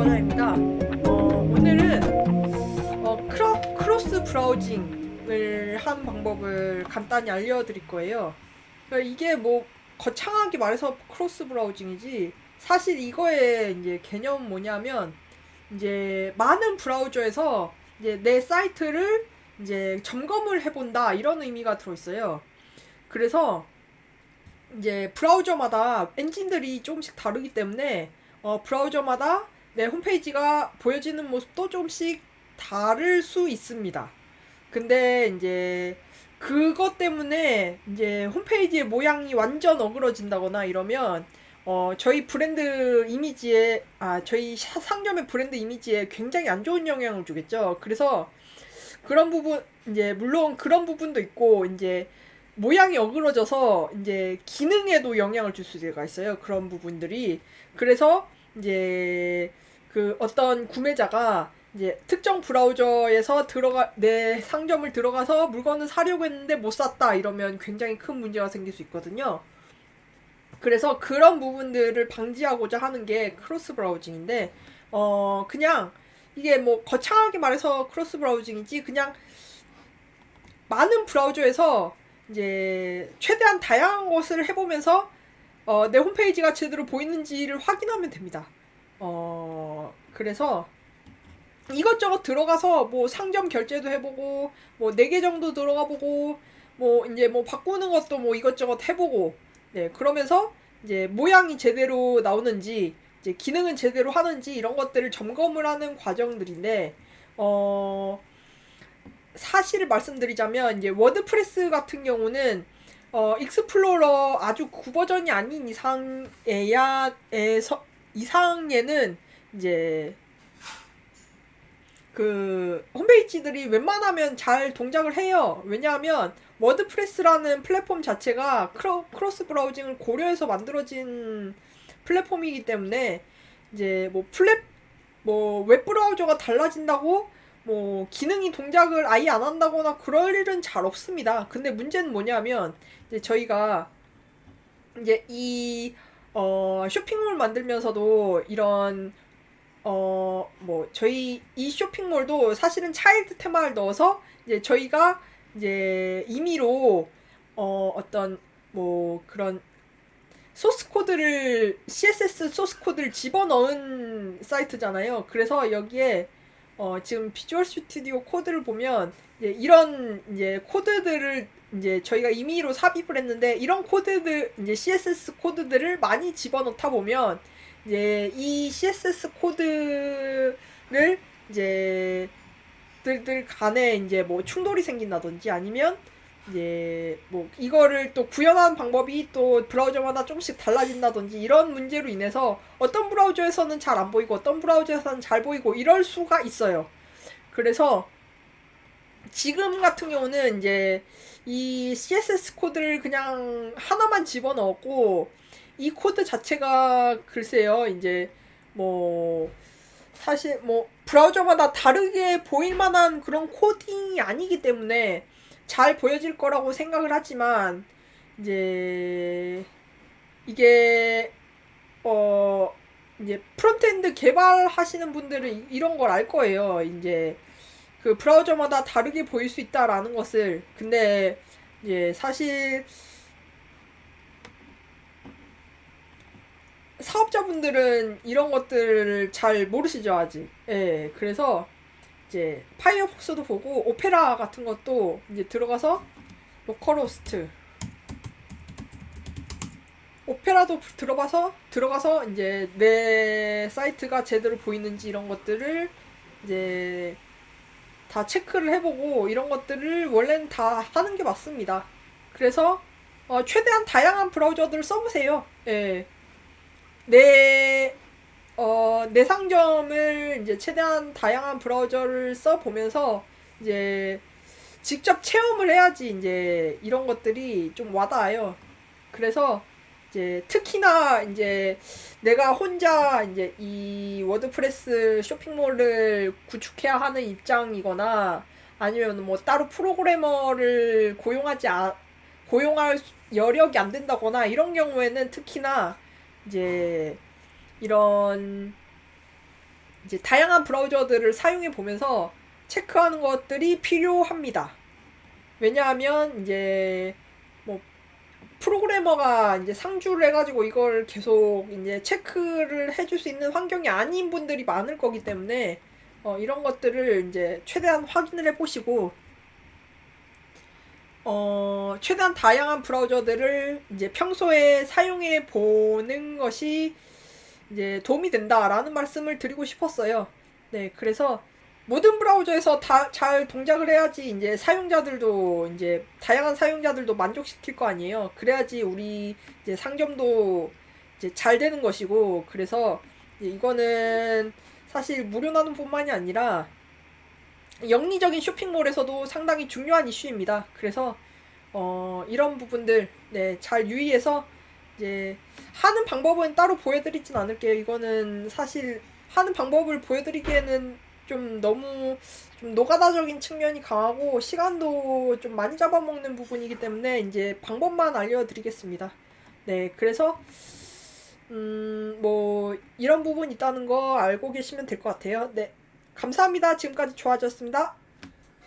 조원아입니다. 어, 오늘은 어, 크로, 크로스 브라우징을 한 방법을 간단히 알려드릴 거예요. 그러니까 이게 뭐 거창하게 말해서 크로스 브라우징이지 사실 이거의 이제 개념 뭐냐면 이제 많은 브라우저에서 이제 내 사이트를 이제 점검을 해본다 이런 의미가 들어있어요. 그래서 이제 브라우저마다 엔진들이 조금씩 다르기 때문에 어, 브라우저마다 내 홈페이지가 보여지는 모습도 조금씩 다를 수 있습니다. 근데 이제 그것 때문에 이제 홈페이지의 모양이 완전 어그러진다거나 이러면 어, 저희 브랜드 이미지에 아 저희 사- 상점의 브랜드 이미지에 굉장히 안 좋은 영향을 주겠죠. 그래서 그런 부분 이제 물론 그런 부분도 있고 이제 모양이 어그러져서 이제 기능에도 영향을 줄 수가 있어요. 그런 부분들이. 그래서 이제 그 어떤 구매자가 이제 특정 브라우저에서 들어가 내 상점을 들어가서 물건을 사려고 했는데 못 샀다 이러면 굉장히 큰 문제가 생길 수 있거든요. 그래서 그런 부분들을 방지하고자 하는 게 크로스 브라우징인데 어 그냥 이게 뭐 거창하게 말해서 크로스 브라우징이지 그냥 많은 브라우저에서 이제 최대한 다양한 것을 해보면서 어, 내 홈페이지가 제대로 보이는지를 확인하면 됩니다. 어, 그래서 이것저것 들어가서 뭐 상점 결제도 해보고 뭐네개 정도 들어가 보고 뭐 이제 뭐 바꾸는 것도 뭐 이것저것 해보고 네 그러면서 이제 모양이 제대로 나오는지 이제 기능은 제대로 하는지 이런 것들을 점검을 하는 과정들인데 어 사실을 말씀드리자면 이제 워드프레스 같은 경우는 어 익스플로러 아주 구버전이 아닌 이상에야 에서 이상에는 이제 그 홈페이지들이 웬만하면 잘 동작을 해요. 왜냐하면 워드프레스라는 플랫폼 자체가 크로, 크로스 브라우징을 고려해서 만들어진 플랫폼이기 때문에 이제 뭐 플랫 뭐 웹 브라우저가 달라진다고 뭐 기능이 동작을 아예 안 한다거나 그럴 일은 잘 없습니다. 근데 문제는 뭐냐면 이제 저희가 이제 이 어, 쇼핑몰 만들면서도 이런 어, 뭐 저희 이 쇼핑몰도 사실은 차일드 테마를 넣어서 이제 저희가 이제 임의로 어, 어떤 뭐 그런 소스 코드를 CSS 소스 코드를 집어넣은 사이트잖아요. 그래서 여기에 어, 지금 비주얼 스튜디오 코드를 보면 이제 이런 이제 코드들을 이제 저희가 임의로 삽입을 했는데 이런 코드들 이제 CSS 코드들을 많이 집어넣다 보면 이제 이 CSS 코드를 이제 들들 간에 이제 뭐 충돌이 생긴다든지 아니면 이제 뭐 이거를 또 구현하는 방법이 또 브라우저마다 조금씩 달라진다든지 이런 문제로 인해서 어떤 브라우저에서는 잘 안 보이고 어떤 브라우저에서는 잘 보이고 이럴 수가 있어요. 그래서 지금 같은 경우는 이제 이 CSS 코드를 그냥 하나만 집어넣었고 이 코드 자체가 글쎄요 이제 뭐 사실 뭐 브라우저마다 다르게 보일 만한 그런 코딩이 아니기 때문에 잘 보여질 거라고 생각을 하지만 이제 이게 어 이제 프론트엔드 개발하시는 분들은 이- 이런 걸 알 거예요. 이제 그 브라우저마다 다르게 보일 수 있다라는 것을 근데 이제 사실 사업자분들은 이런 것들을 잘 모르시죠 아직. 예, 그래서 이제 파이어폭스도 보고 오페라 같은 것도 이제 들어가서 로컬호스트 오페라도 들어가서 들어가서 이제 내 사이트가 제대로 보이는지 이런 것들을 이제 다 체크를 해보고 이런 것들을 원래는 다 하는 게 맞습니다. 그래서 어, 최대한 다양한 브라우저들을 써보세요. 예. 내, 어, 내 상점을 이제 최대한 다양한 브라우저를 써 보면서 이제 직접 체험을 해야지 이제 이런 것들이 좀 와닿아요. 그래서 이제 특히나 이제 내가 혼자 이제 이 워드프레스 쇼핑몰을 구축해야 하는 입장이거나 아니면 뭐 따로 프로그래머를 고용하지 아, 고용할 수- 여력이 안 된다거나 이런 경우에는 특히나 이제 이런 이제 다양한 브라우저들을 사용해 보면서 체크하는 것들이 필요합니다. 왜냐하면 이제 뭐 프로그래머가 이제 상주를 해가지고 이걸 계속 이제 체크를 해줄 수 있는 환경이 아닌 분들이 많을 거기 때문에 어, 이런 것들을 이제 최대한 확인을 해보시고 어, 최대한 다양한 브라우저들을 이제 평소에 사용해 보는 것이 이제 도움이 된다라는 말씀을 드리고 싶었어요. 네, 그래서 모든 브라우저에서 다 잘 동작을 해야지 이제 사용자들도 이제 다양한 사용자들도 만족시킬 거 아니에요. 그래야지 우리 이제 상점도 이제 잘 되는 것이고 그래서 이거는 사실 무료 나눔뿐만이 아니라 영리적인 쇼핑몰에서도 상당히 중요한 이슈입니다. 그래서 어, 이런 부분들 네, 잘 유의해서 이제 하는 방법은 따로 보여드리진 않을게요. 이거는 사실 하는 방법을 보여드리기에는 좀 너무 좀 노가다적인 측면이 강하고 시간도 좀 많이 잡아먹는 부분이기 때문에 이제 방법만 알려드리겠습니다. 네, 그래서 음, 뭐 이런 부분 있다는 거 알고 계시면 될 것 같아요. 네, 감사합니다. 지금까지 좋아졌습니다.